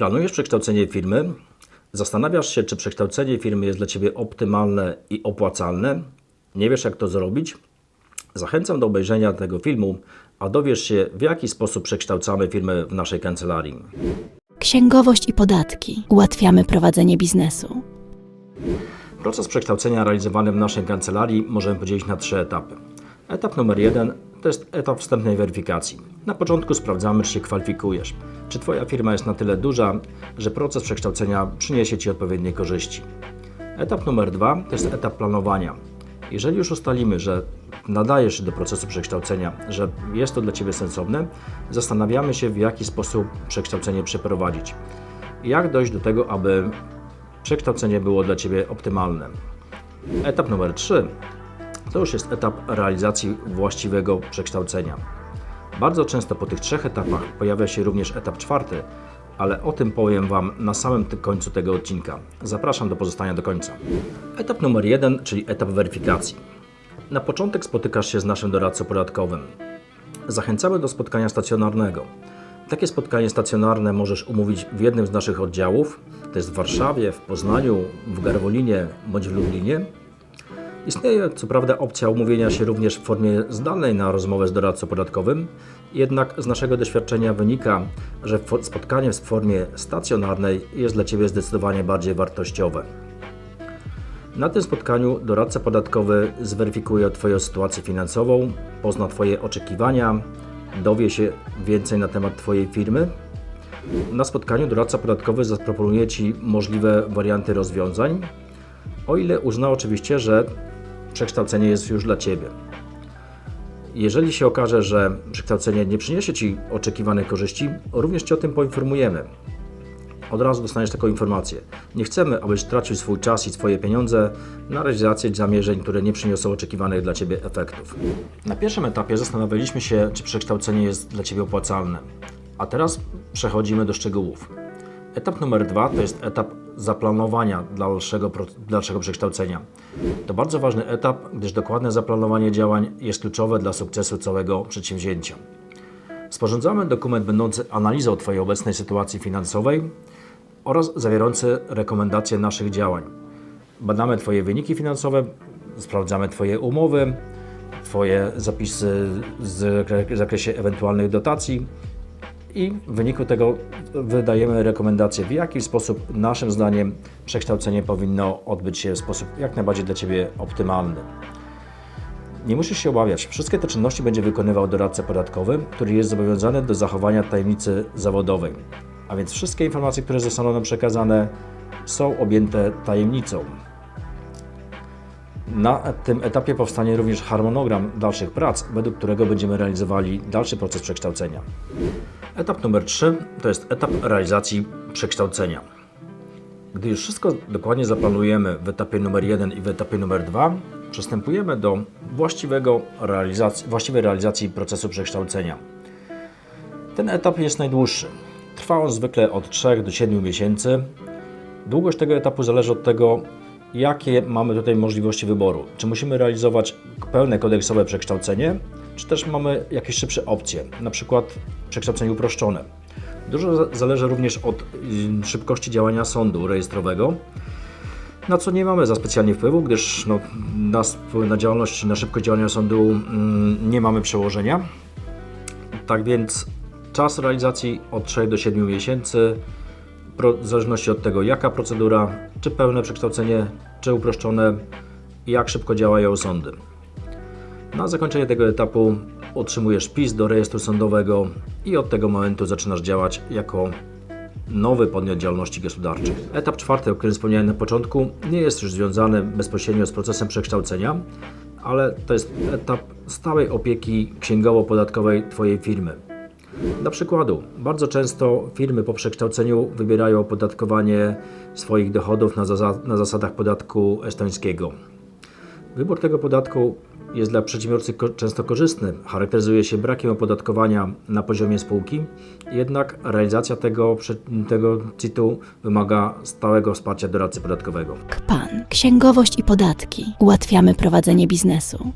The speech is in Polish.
Planujesz przekształcenie firmy? Zastanawiasz się, czy przekształcenie firmy jest dla Ciebie optymalne i opłacalne? Nie wiesz, jak to zrobić? Zachęcam do obejrzenia tego filmu, a dowiesz się, w jaki sposób przekształcamy firmę w naszej kancelarii. Księgowość i podatki. Ułatwiamy prowadzenie biznesu. Proces przekształcenia realizowany w naszej kancelarii możemy podzielić na trzy etapy. Etap numer jeden to jest etap wstępnej weryfikacji. Na początku sprawdzamy, czy się kwalifikujesz, czy Twoja firma jest na tyle duża, że proces przekształcenia przyniesie Ci odpowiednie korzyści. Etap numer dwa to jest etap planowania. Jeżeli już ustalimy, że nadajesz się do procesu przekształcenia, że jest to dla Ciebie sensowne, zastanawiamy się, w jaki sposób przekształcenie przeprowadzić. Jak dojść do tego, aby przekształcenie było dla Ciebie optymalne. Etap numer 3 to już jest etap realizacji właściwego przekształcenia. Bardzo często po tych trzech etapach pojawia się również etap czwarty, ale o tym powiem Wam na samym końcu tego odcinka. Zapraszam do pozostania do końca. Etap numer 1, czyli etap weryfikacji. Na początek spotykasz się z naszym doradcą podatkowym. Zachęcamy do spotkania stacjonarnego. Takie spotkanie stacjonarne możesz umówić w jednym z naszych oddziałów, to jest w Warszawie, w Poznaniu, w Garwolinie bądź w Lublinie. Istnieje co prawda opcja umówienia się również w formie zdalnej na rozmowę z doradcą podatkowym, jednak z naszego doświadczenia wynika, że spotkanie w formie stacjonarnej jest dla Ciebie zdecydowanie bardziej wartościowe. Na tym spotkaniu doradca podatkowy zweryfikuje Twoją sytuację finansową, pozna Twoje oczekiwania, dowie się więcej na temat Twojej firmy. Na spotkaniu doradca podatkowy zaproponuje Ci możliwe warianty rozwiązań, o ile uzna oczywiście, że przekształcenie jest już dla Ciebie. Jeżeli się okaże, że przekształcenie nie przyniesie Ci oczekiwanych korzyści, również Cię o tym poinformujemy. Od razu dostaniesz taką informację. Nie chcemy, abyś tracił swój czas i swoje pieniądze na realizację zamierzeń, które nie przyniosą oczekiwanych dla Ciebie efektów. Na pierwszym etapie zastanawialiśmy się, czy przekształcenie jest dla Ciebie opłacalne. A teraz przechodzimy do szczegółów. Etap numer dwa to jest etap zaplanowania dalszego, dalszego przekształcenia. To bardzo ważny etap, gdyż dokładne zaplanowanie działań jest kluczowe dla sukcesu całego przedsięwzięcia. Sporządzamy dokument będący analizą Twojej obecnej sytuacji finansowej oraz zawierający rekomendacje naszych działań. Badamy Twoje wyniki finansowe, sprawdzamy Twoje umowy, Twoje zapisy w zakresie ewentualnych dotacji i w wyniku tego wydajemy rekomendacje, w jaki sposób naszym zdaniem przekształcenie powinno odbyć się w sposób jak najbardziej dla Ciebie optymalny. Nie musisz się obawiać, wszystkie te czynności będzie wykonywał doradca podatkowy, który jest zobowiązany do zachowania tajemnicy zawodowej. A więc wszystkie informacje, które zostaną nam przekazane, są objęte tajemnicą. Na tym etapie powstanie również harmonogram dalszych prac, według którego będziemy realizowali dalszy proces przekształcenia. Etap numer 3 to jest etap realizacji przekształcenia. Gdy już wszystko dokładnie zaplanujemy w etapie numer 1 i w etapie numer 2, przystępujemy do właściwego realizacji, właściwej realizacji procesu przekształcenia. Ten etap jest najdłuższy. Trwa on zwykle od 3 do 7 miesięcy. Długość tego etapu zależy od tego, jakie mamy tutaj możliwości wyboru. Czy musimy realizować pełne kodeksowe przekształcenie, czy też mamy jakieś szybsze opcje, na przykład przekształcenie uproszczone. Dużo za- zależy również od y, szybkości działania sądu rejestrowego, na co nie mamy za specjalnie wpływu, gdyż no, na, na działalność, na szybkość działania sądu mm, nie mamy przełożenia. Tak więc czas realizacji od 3 do 7 miesięcy, w zależności od tego, jaka procedura, czy pełne przekształcenie, czy uproszczone jak szybko działają sądy. Na zakończenie tego etapu otrzymujesz PIS do rejestru sądowego i od tego momentu zaczynasz działać jako nowy podmiot działalności gospodarczej. Etap czwarty, o którym wspomniałem na początku, nie jest już związany bezpośrednio z procesem przekształcenia, ale to jest etap stałej opieki księgowo-podatkowej Twojej firmy. Dla przykładu, bardzo często firmy po przekształceniu wybierają opodatkowanie swoich dochodów na, zasa- na zasadach podatku estońskiego. Wybór tego podatku jest dla przedsiębiorcy często korzystny, charakteryzuje się brakiem opodatkowania na poziomie spółki, jednak realizacja tego, tego CIT-u wymaga stałego wsparcia doradcy podatkowego. KPAN. Księgowość i podatki. Ułatwiamy prowadzenie biznesu.